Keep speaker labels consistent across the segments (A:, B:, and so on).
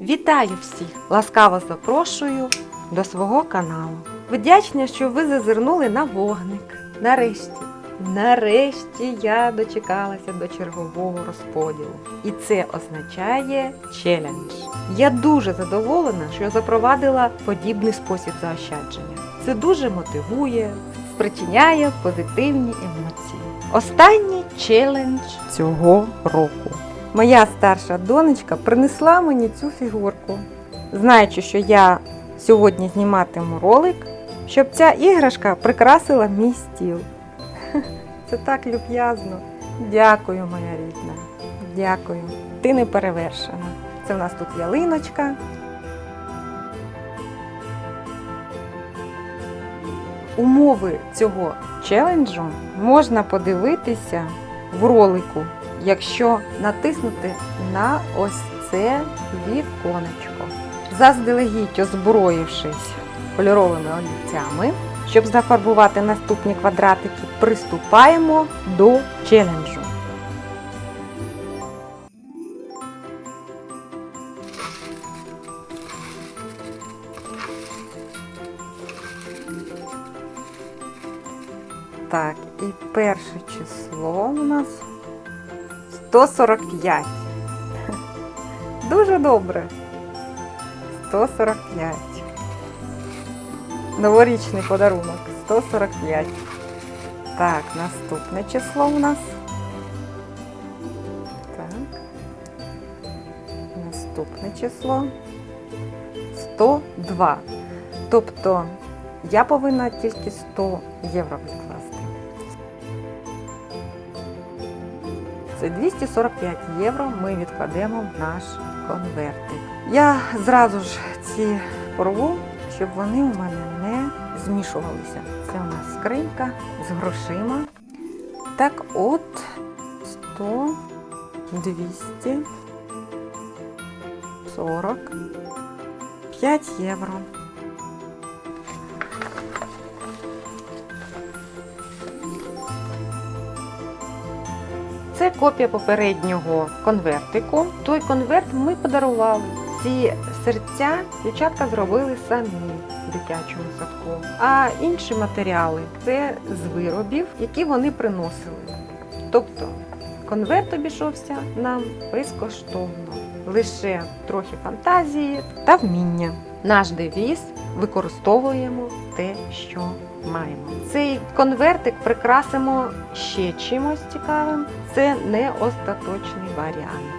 A: Вітаю всіх! Ласкаво запрошую до свого каналу. Вдячна, що ви зазирнули на вогник. Нарешті, нарешті я дочекалася до чергового розподілу. І це означає челендж. Я дуже задоволена, що запровадила подібний спосіб заощадження. Це дуже мотивує, спричиняє позитивні емоції. Останній челендж цього року. Моя старша донечка принесла мені цю фігурку, знаючи, що я сьогодні зніматиму ролик, щоб ця іграшка прикрасила мій стіл. Це так люб'язно. Дякую, моя рідна. Дякую. Ти не перевершена. Це в нас тут ялиночка. Умови цього челенджу можна подивитися в ролику, якщо натиснути на ось це віконечко. Заздалегідь озброївшись кольоровими олівцями, щоб зафарбувати наступні квадратики, приступаємо до челенджу. Так, і перше число у нас 145. Дуже добре. 145. Новорічний подарунок. 145. Так, наступне число у нас. Так. Наступне число. 102. Тобто я повинна тільки 100 євро відкласти. 245 євро ми відкладемо в наш конвертик. Я зразу ж ці порву, щоб вони у мене не змішувалися. Це у нас скринька з грошима. Так от 100, 200, 40, 5 євро. Копія попереднього конвертику. Той конверт ми подарували. Ці серця дівчатка зробили самі в дитячому садку. А інші матеріали це з виробів, які вони приносили. Тобто конверт обійшовся нам безкоштовно. Лише трохи фантазії та вміння. Наш девіз використовуємо те, що маємо. Цей конвертик прикрасимо ще чимось цікавим. Це не остаточний варіант.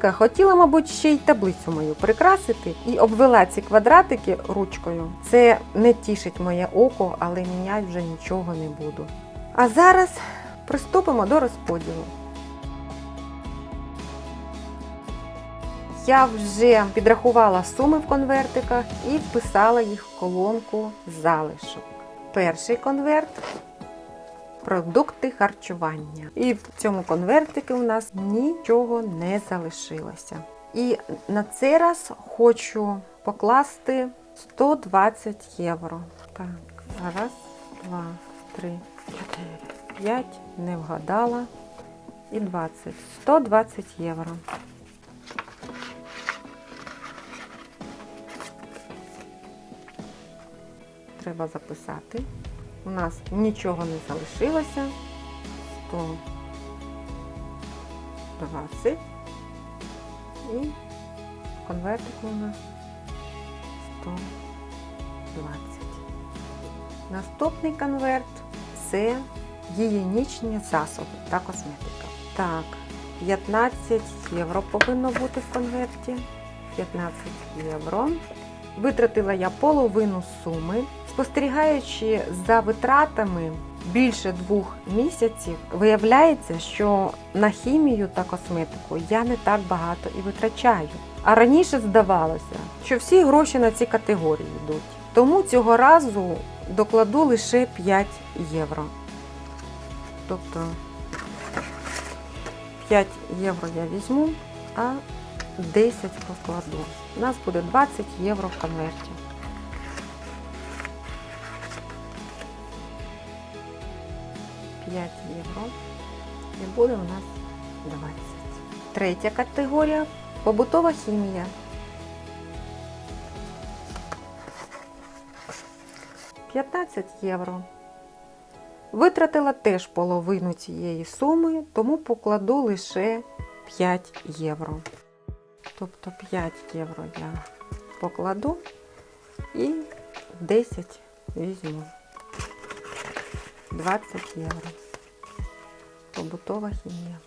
A: Донька хотіла, мабуть, ще й таблицю мою прикрасити і обвела ці квадратики ручкою. Це не тішить моє око, але міняти вже нічого не буду. А зараз приступимо до розподілу. Я вже підрахувала суми в конвертиках і вписала їх в колонку залишок. Перший конверт продукти харчування. І в цьому конвертику у нас нічого не залишилося. І на цей раз хочу покласти 120 євро. Так, раз, два, три, чотири, п'ять, не вгадала. І 20. 120 євро. Треба записати. У нас нічого не залишилося. 120. І конвертик у нас 120. Наступний конверт це гігієнічні засоби та косметика. Так, 15 євро повинно бути в конверті. 15 євро. Витратила я половину суми. Спостерігаючи за витратами більше двох місяців, виявляється, що на хімію та косметику я не так багато і витрачаю. А раніше здавалося, що всі гроші на ці категорії йдуть. Тому цього разу докладу лише 5 євро. Тобто 5 євро я візьму, а 10 покладу. У нас буде 20 євро в конверті. П'ять євро. І буде у нас 20. Третя категорія побутова хімія. П'ятнадцять євро. Витратила теж половину цієї суми, тому покладу лише 5 євро. Тобто 5 євро я покладу і 10 візьму. 20 євро. Побутова хімія.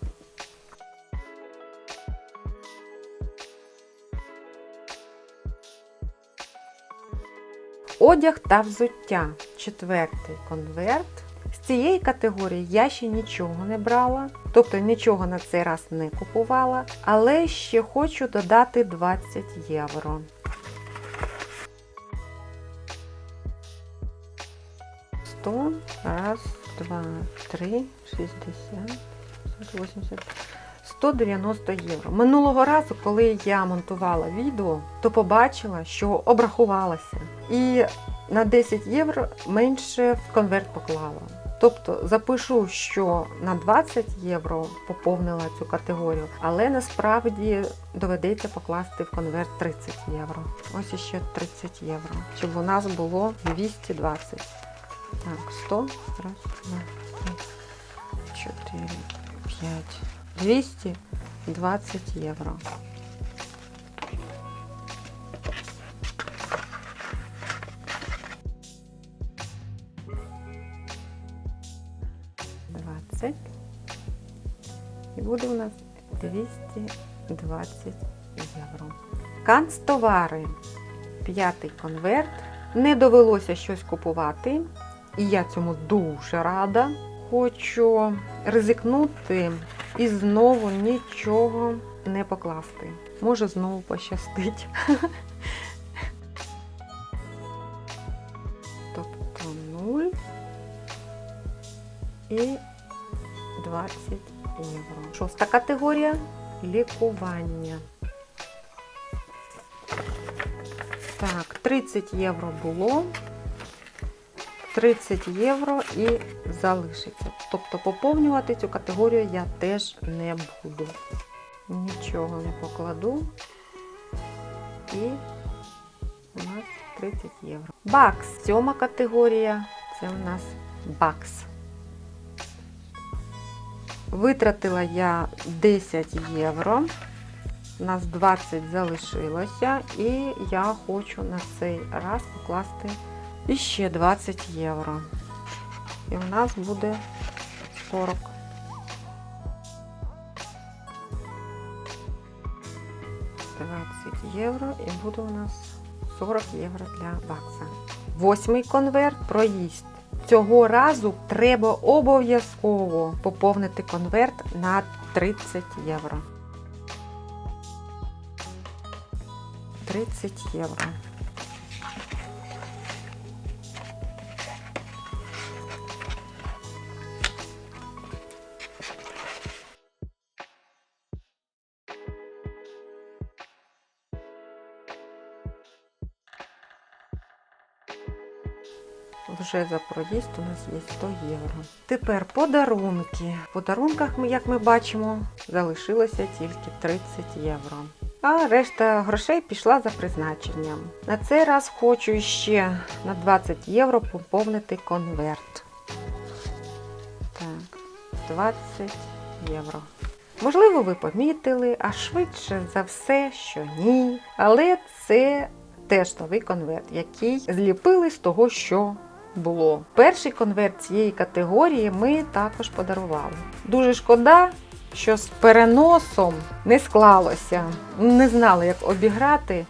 A: Одяг та взуття. Четвертий конверт. З цієї категорії я ще нічого не брала, тобто нічого на цей раз не купувала, але ще хочу додати 20 євро. Сто, раз, два, три, шістдесят, 80, 190 євро. Минулого разу, коли я монтувала відео, то побачила, що обрахувалася. І на 10 євро менше в конверт поклала. Тобто запишу, що на 20 євро поповнила цю категорію, але насправді доведеться покласти в конверт 30 євро. Ось іще 30 євро, щоб у нас було 220. Так, 100, раз, два, три, 4, 5, 220 євро. Двадцять. І буде у нас 220 євро. Канцтовари. П'ятий конверт. Не довелося щось купувати. І я цьому дуже рада. Хочу ризикнути і знову нічого не покласти. Може знову пощастить. Тобто 0 і 20 євро. Шоста категорія лікування. Так, 30 євро було. 30 євро і залишиться. Тобто поповнювати цю категорію я теж не буду. Нічого не покладу. І у нас 30 євро. Бакс. Сьома категорія це у нас бакс. Витратила я 10 євро. У нас 20 залишилося, і я хочу на цей раз покласти і ще 20 євро. І у нас буде 40. Двадцять євро і буде у нас 40 євро для бакса. Восьмий конверт проїзд. Цього разу треба обов'язково поповнити конверт на 30 євро. 30 євро. Вже за проїзд у нас є 100 євро. Тепер подарунки. В подарунках, як ми бачимо, залишилося тільки 30 євро. А решта грошей пішла за призначенням. На цей раз хочу ще на 20 євро поповнити конверт. Так, 20 євро. Можливо, ви помітили, а швидше за все, що ні. Але це теж новий конверт, який зліпили з того, що було. Перший конверт цієї категорії ми також подарували. Дуже шкода, що з переносом не склалося. Не знала, як обіграти,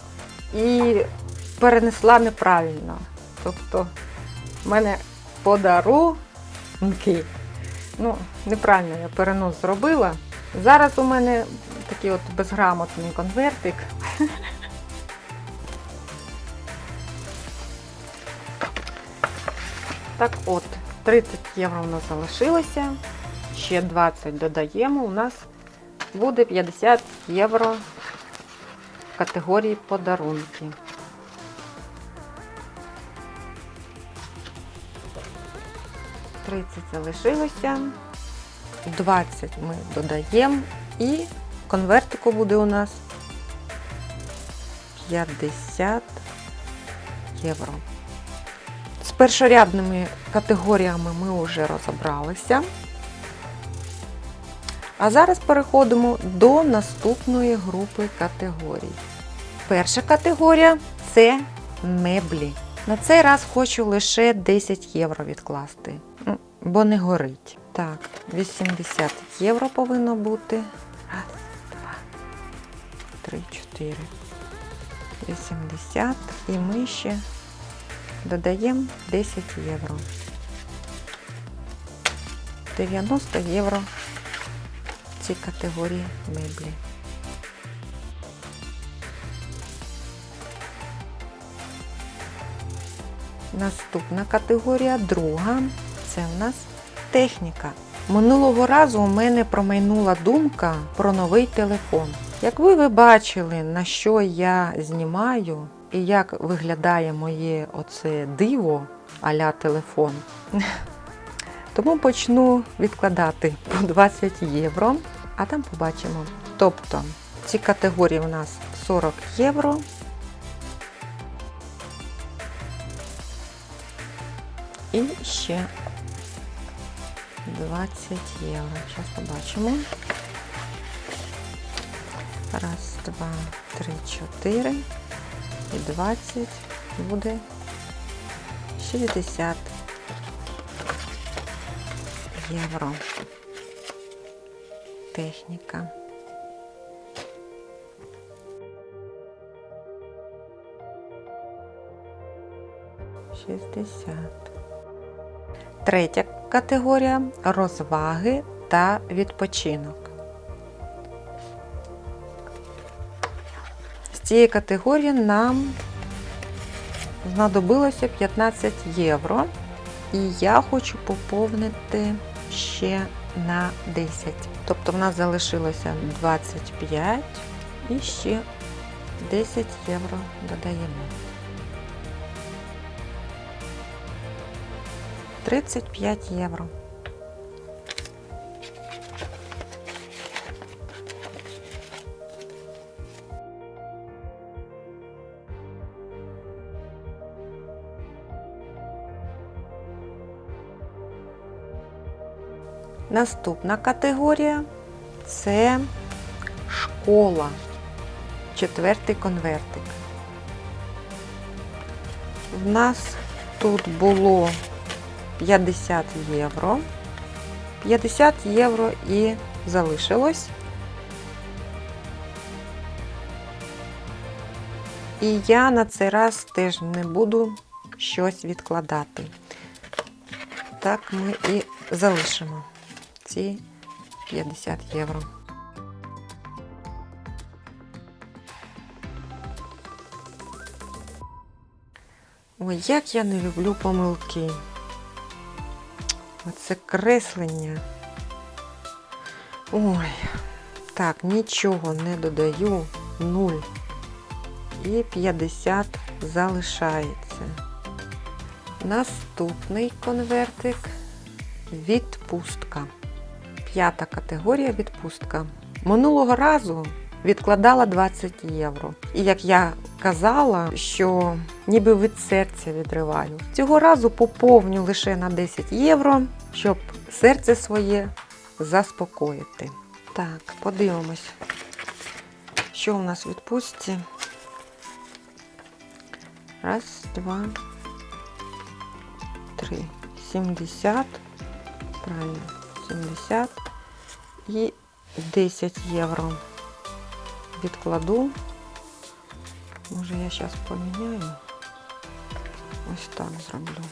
A: і перенесла неправильно. Тобто, в мене подарунки. Ну, неправильно я перенос зробила. Зараз у мене такий от безграмотний конвертик. Так от, 30 євро у нас залишилося. Ще 20 додаємо. У нас буде 50 євро в категорії подарунки. Тридцять залишилося. 20 ми додаємо і конвертику буде у нас 50 євро. Першорядними категоріями ми вже розібралися. А зараз переходимо до наступної групи категорій. Перша категорія це меблі. На цей раз хочу лише 10 євро відкласти, бо не горить. Так, 80 євро повинно бути. Раз, два, три, чотири. 80. І ми ще додаємо 10 євро. 90 євро в цій категорії меблі. Наступна категорія, друга, це в нас техніка. Минулого разу у мене промайнула думка про новий телефон. Як ви, ви бачили, на що я знімаю і як виглядає моє оце диво а-ля телефон, тому почну відкладати по 20 євро, а там побачимо. Тобто ці категорії у нас 40 євро. І ще 20 євро. Зараз побачимо. Раз, два, три, чотири. І 20 буде 60 євро. Техніка. Шістдесят. Третя категорія розваги та відпочинок. Цієї категорії нам знадобилося 15 євро, і я хочу поповнити ще на 10. Тобто в нас залишилося 25 і ще 10 євро додаємо. 35 євро. Наступна категорія це школа. Четвертий конвертик. В нас тут було 50 євро. 50 євро і залишилось. І я на цей раз теж не буду щось відкладати. Так ми і залишимо ці 50 євро. Ой, як я не люблю помилки. Оце креслення. Ой, так, нічого не додаю. 0. І 50 залишається. Наступний конвертик відпустка. П'ята категорія відпустка. Минулого разу відкладала 20 євро. І як я казала, що ніби від серця відриваю. Цього разу поповню лише на 10 євро, щоб серце своє заспокоїти. Так, подивимось, що у нас в відпустці. Раз, два, три. 70. Правильно, 70 і 10 євро відкладу. Може я зараз поміняю. Ось так зроблю.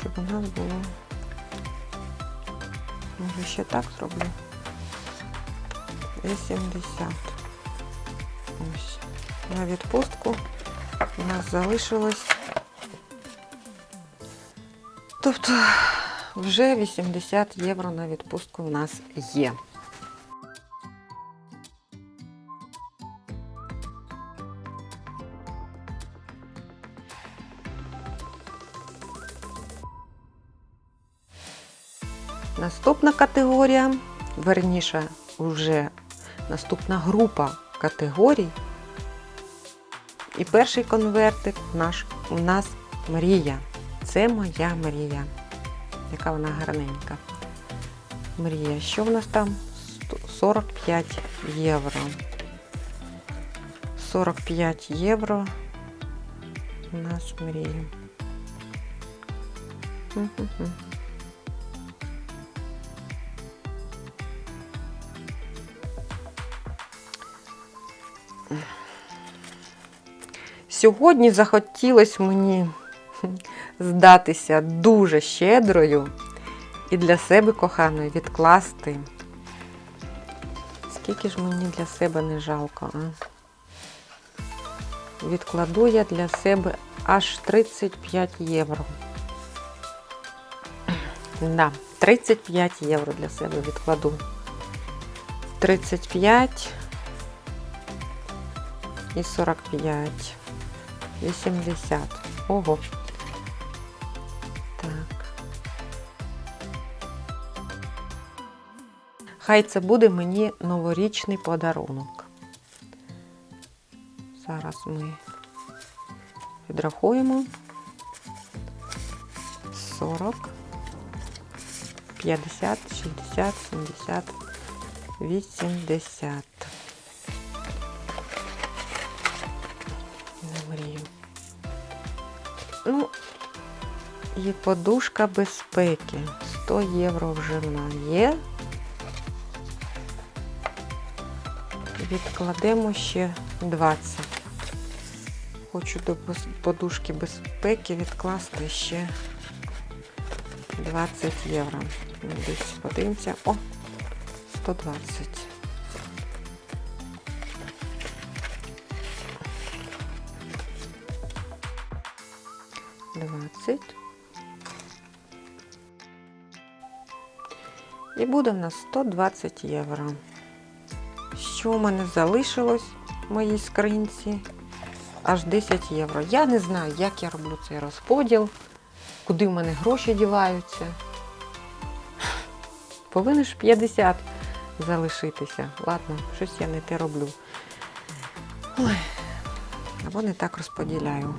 A: Щоб у нас було. Може ще так зроблю. 80. Ось. На відпустку у нас залишилось. Тобто вже 80 євро на відпустку в нас є. Наступна категорія, верніше, вже наступна група категорій. І перший конвертик наш, у нас мрія. Це моя мрія. Яка вона гарненька. Мрія. Що в нас там? Сто- 45 євро. 45 євро. У нас мрія. Сьогодні захотілось мені здатися дуже щедрою і для себе коханої відкласти. Скільки ж мені для себе не жалко, а? Відкладу я для себе аж 35 євро. Да, 35 євро для себе відкладу. 35 і 45. 80. Ого. Хай це буде мені новорічний подарунок. Зараз ми підрахуємо. 40, 50, 60, 70, 80. Не мрію. Ну, і подушка безпеки. 100 євро вже вона є. Відкладемо ще 20. Хочу до подушки безпеки відкласти ще 20 євро. Десь подивимося. О, 120. Двадцять. І буде в нас 120 євро. Що в мене залишилось в моїй скринці? Аж 10 євро. Я не знаю, як я роблю цей розподіл, куди в мене гроші діваються. Повинен ж 50 залишитися. Ладно, щось я не те роблю. Ой, або не так розподіляю.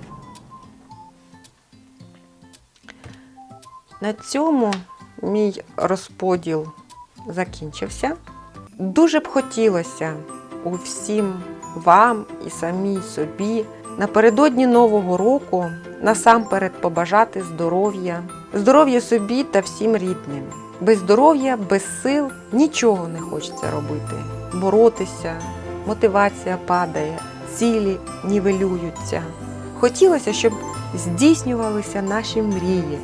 A: На цьому мій розподіл закінчився. Дуже б хотілося усім вам і самій собі напередодні Нового року насамперед побажати здоров'я, здоров'я собі та всім рідним. Без здоров'я, без сил нічого не хочеться робити. Боротися, мотивація падає, цілі нівелюються. Хотілося, щоб здійснювалися наші мрії,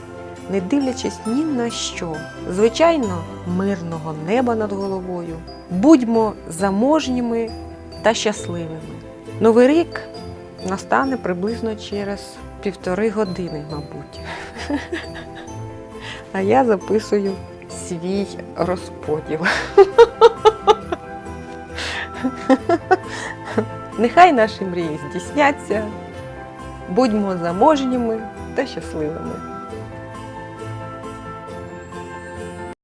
A: не дивлячись ні на що. Звичайно, мирного неба над головою. Будьмо заможніми та щасливими. Новий рік настане приблизно через півтори години, мабуть. А я записую свій розподіл. Нехай наші мрії здійсняться. Будьмо заможніми та щасливими.